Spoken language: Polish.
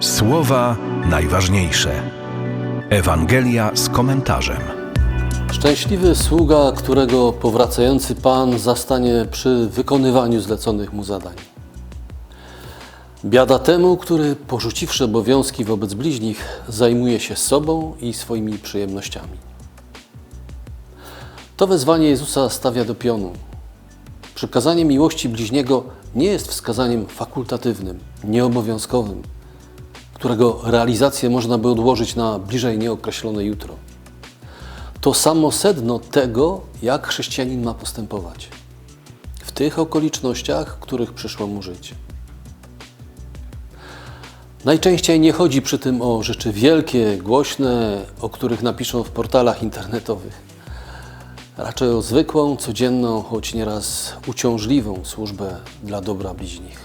Słowa najważniejsze. Ewangelia z komentarzem. Szczęśliwy sługa, którego powracający Pan zastanie przy wykonywaniu zleconych mu zadań. Biada temu, który porzuciwszy obowiązki wobec bliźnich, zajmuje się sobą i swoimi przyjemnościami. To wezwanie Jezusa stawia do pionu. Przykazanie miłości bliźniego nie jest wskazaniem fakultatywnym, nieobowiązkowym, którego realizację można by odłożyć na bliżej nieokreślone jutro to samo sedno tego, jak chrześcijanin ma postępować w tych okolicznościach, których przyszło mu żyć. Najczęściej nie chodzi przy tym o rzeczy wielkie, głośne, o których napiszą w portalach internetowych. Raczej o zwykłą, codzienną, choć nieraz uciążliwą służbę dla dobra bliźnich.